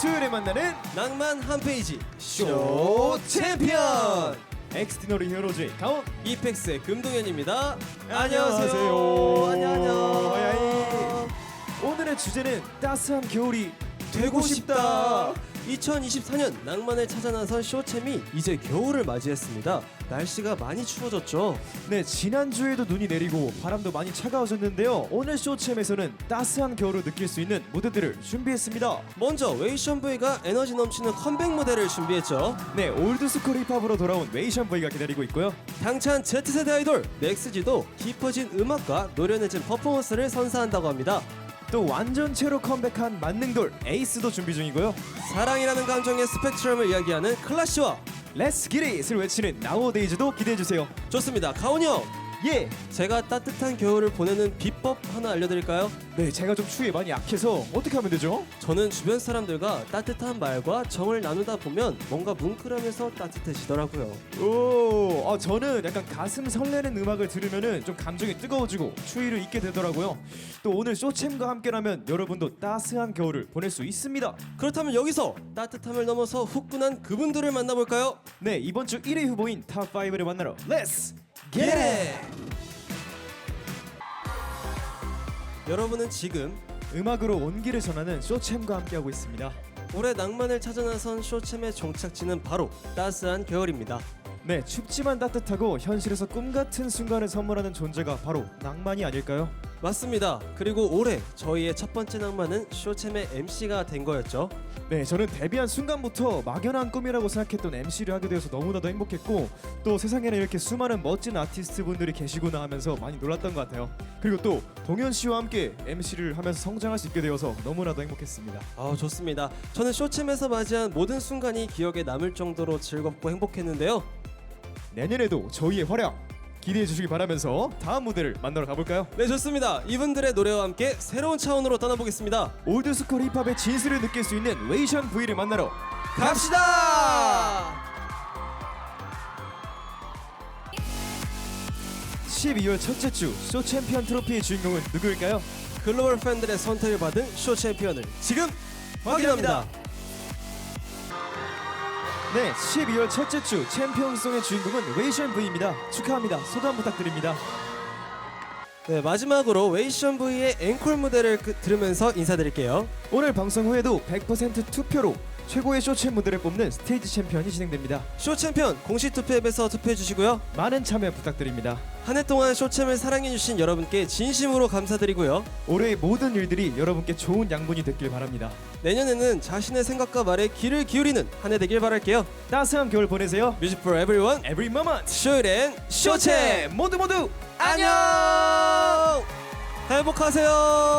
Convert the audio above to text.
수요일에 만나는 낭만 한 페이지 쇼 챔피언 엑스티너리 히어로즈의 가온 이펙스의 금동현입니다. 안녕하세요. 안녕 하야이. 안녕. 오늘의 주제는 따스한 겨울이 되고 싶다. 2024년 낭만을 찾아 나선 쇼챔이 이제 겨울을 맞이했습니다. 날씨가 많이 추워졌죠. 네 지난주에도 눈이 내리고 바람도 많이 차가워졌는데요 오늘 쇼챔에서는 따스한 겨울을 느낄 수 있는 무대들을 준비했습니다 먼저 웨이션 V가 에너지 넘치는 컴백 무대를 준비했죠. 네 올드스쿨 힙합으로 돌아온 웨이션 V가 기다리고 있고요 당찬 Z세대 아이돌 넥스지도 깊어진 음악과 노련해진 퍼포먼스를 선사한다고 합니다. 또 완전체로 컴백한 만능돌 에이스도 준비 중이고요. 사랑이라는 감정의 스펙트럼을 이야기하는 클라시와 렛츠 기릿을 외치는 나우데이즈도 기대해 주세요. 좋습니다. 가온이 형, 예! 제가 따뜻한 겨울을 보내는 비법 하나 알려드릴까요? 네 제가 좀 추위에 많이 약해서 어떻게 하면 되죠? 저는 주변 사람들과 따뜻한 말과 정을 나누다 보면 뭔가 뭉클하면서 따뜻해지더라고요. 오, 아, 저는 약간 가슴 설레는 음악을 들으면은 좀 감정이 뜨거워지고 추위를 잊게 되더라고요. 또 오늘 쇼챔과 함께라면 여러분도 따스한 겨울을 보낼 수 있습니다. 그렇다면 여기서 따뜻함을 넘어서 후끈한 그분들을 만나볼까요? 네, 이번 주 1위 후보인 탑 5를 만나러 렛츠 Get it! 여러분은 지금 음악으로 온기를 전하는 쇼챔과 함께하고 있습니다. 올해 낭만을 찾아 나선 쇼챔의 종착지는 바로 따스한 겨울입니다. 네, 춥지만 따뜻하고 현실에서 꿈 같은 순간을 선물하는 존재가 바로 낭만이 아닐까요? 맞습니다. 그리고 올해 저희의 첫 번째 낭만은 쇼챔의 MC가 된 거였죠. 네, 저는 데뷔한 순간부터 막연한 꿈이라고 생각했던 MC를 하게 되어서 너무나도 행복했고 또 세상에는 이렇게 수많은 멋진 아티스트 분들이 계시구나 하면서 많이 놀랐던 것 같아요. 그리고 또 동현 씨와 함께 MC를 하면서 성장할 수 있게 되어서 너무나도 행복했습니다. 아 좋습니다. 저는 쇼챔에서 맞이한 모든 순간이 기억에 남을 정도로 즐겁고 행복했는데요. 내년에도 저희의 활약 기대해 주시기 바라면서 다음 무대를 만나러 가볼까요? 네 좋습니다. 이분들의 노래와 함께 새로운 차원으로 떠나보겠습니다. 올드스쿨 힙합의 진수를 느낄 수 있는 웨이션 V를 만나러 갑시다. 12월 첫째 주 쇼 챔피언 트로피의 주인공은 누구일까요? 글로벌 팬들의 선택을 받은 쇼 챔피언을 지금 확인합니다. 네, 12월 첫째 주 챔피언송의 주인공은 웨이션 V입니다. 축하합니다. 소감 부탁드립니다. 네 마지막으로 웨이션 V의 앵콜 무대를 그- 들으면서 인사드릴게요. 오늘 방송 후에도 100% 투표로 최고의 쇼챔 무대를 뽑는 스테이지 챔피언이 진행됩니다. 쇼 챔피언 공식 투표 앱에서 투표해 주시고요. 많은 참여 부탁드립니다. 한 해 동안 쇼챔을 사랑해 주신 여러분께 진심으로 감사드리고요. 올해의 모든 일들이 여러분께 좋은 양분이 됐길 바랍니다. 내년에는 자신의 생각과 말에 귀를 기울이는 한 해 되길 바랄게요. 따스한 겨울 보내세요. 뮤직 for everyone. Every moment 쇼일엔 쇼챔 모두 모두 안녕. 행복하세요.